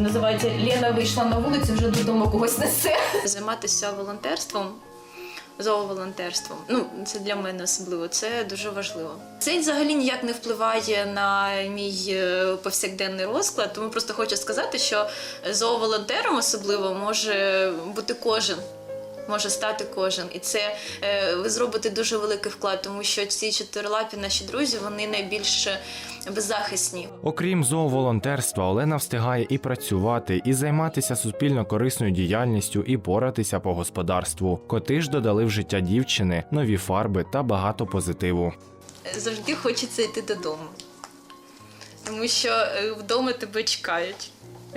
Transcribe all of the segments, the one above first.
називається Лена вийшла на вулицю, вже додому когось несе. Займатися волонтерством, зооволонтерством. Ну, це для мене особливо, це дуже важливо. Це взагалі ніяк не впливає на мій е, повсякденний розклад, тому просто хочу сказати, що зооволонтером особливо може бути кожен. Може стати кожен, і це е, ви зробите дуже великий вклад, тому що ці чотирилапі наші друзі вони найбільш беззахисні. Окрім зооволонтерства, Олена встигає і працювати, і займатися суспільно корисною діяльністю, і поратися по господарству. Коти ж додали в життя дівчини нові фарби та багато позитиву. завжди хочеться йти додому. Тому що е, вдома тебе чекають.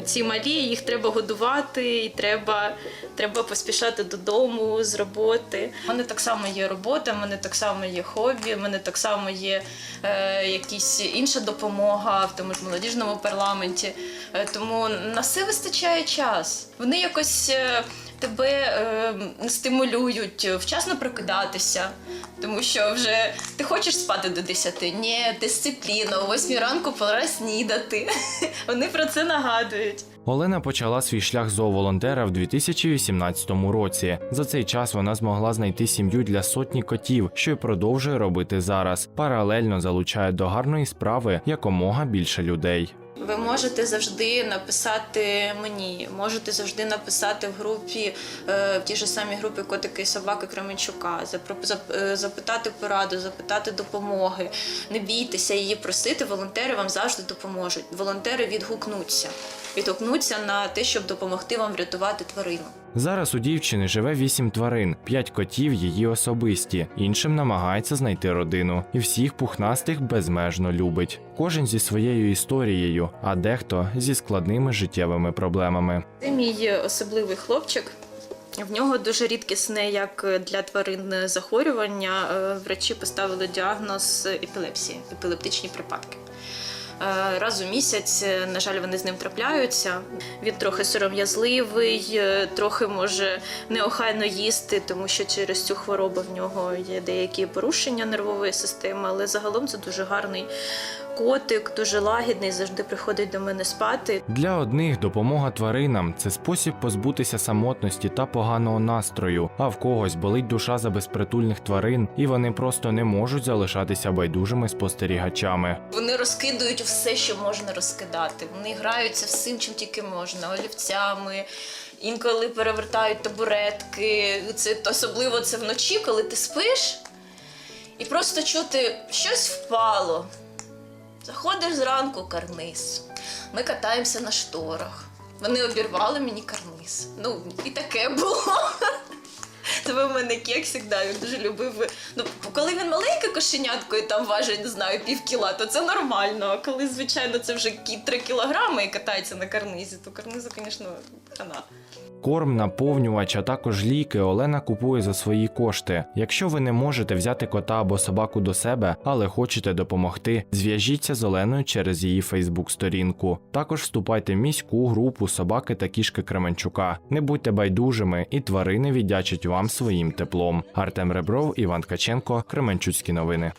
Ці малі, їх треба годувати, і треба, треба поспішати додому з роботи. У мене так само є робота, в мене так само є хобі, в мене так само є е, якісь інша допомога в тому ж молодіжному парламенті. Е, тому на все вистачає час. Вони якось е, тебе е, стимулюють вчасно прокидатися. Тому що вже ти хочеш спати до 10? Ні, дисципліна, о 8 ранку пора снідати. Вони про це нагадують. Олена почала свій шлях зооволонтера в 2018 році. За цей час вона змогла знайти сім'ю для сотні котів, що й продовжує робити зараз. Паралельно залучає до гарної справи якомога більше людей. Ви можете завжди написати мені, можете завжди написати в групі, е, в тій ж самій групі Котики і собаки Кременчука, е, запитати пораду, запитати допомоги. Не бійтеся її просити, волонтери вам завжди допоможуть. Волонтери відгукнуться, відгукнуться на те, щоб допомогти вам врятувати тварину. Зараз у дівчини живе вісім тварин, п'ять котів її особисті. Іншим намагається знайти родину, і всіх пухнастих безмежно любить. Кожен зі своєю історією, а дехто зі складними життєвими проблемами. Це мій особливий хлопчик. В нього дуже рідкісне, як для тварин захворювання. Е, Врачі поставили діагноз епілепсії, епілептичні припадки. Е, Раз у місяць, е, на жаль, вони з ним трапляються. Він трохи сором'язливий, е, трохи може неохайно їсти, тому що через цю хворобу в нього є деякі порушення нервової системи, але загалом це дуже гарний котик, дуже лагідний, завжди приходить до мене спати. Для одних допомога тваринам це спосіб позбутися самотності та поганого настрою, а в когось болить душа за безпритульних тварин, і вони просто не можуть залишатися байдужими спостерігачами. Вони розкидують все, що можна розкидати. Вони граються всім, чим тільки можна, олівцями. Інколи перевертають табуретки. Це особливо це вночі, коли ти спиш, і просто чути щось впало. Заходиш зранку карниз. Ми катаємося на шторах. Вони обірвали мені карниз. Ну, і таке було. Тебе в мене кексик, да, він дуже любив. Ну, коли він маленьке кошенятко і там важить, не знаю, пів кіла, то це нормально. А коли, звичайно, це вже кі- три кілограми і катається на карнизі, то карнизу, звісно, хана. Корм, наповнювач, а також ліки Олена купує за свої кошти. Якщо ви не можете взяти кота або собаку до себе, але хочете допомогти, зв'яжіться з Оленою через її Фейсбук-сторінку. Також вступайте в міську групу собаки та кішки Кременчука. Не будьте байдужими, і тварини віддячать вам своїм теплом. Артем Ребров, Іван Ткаченко, Кременчуцькі новини.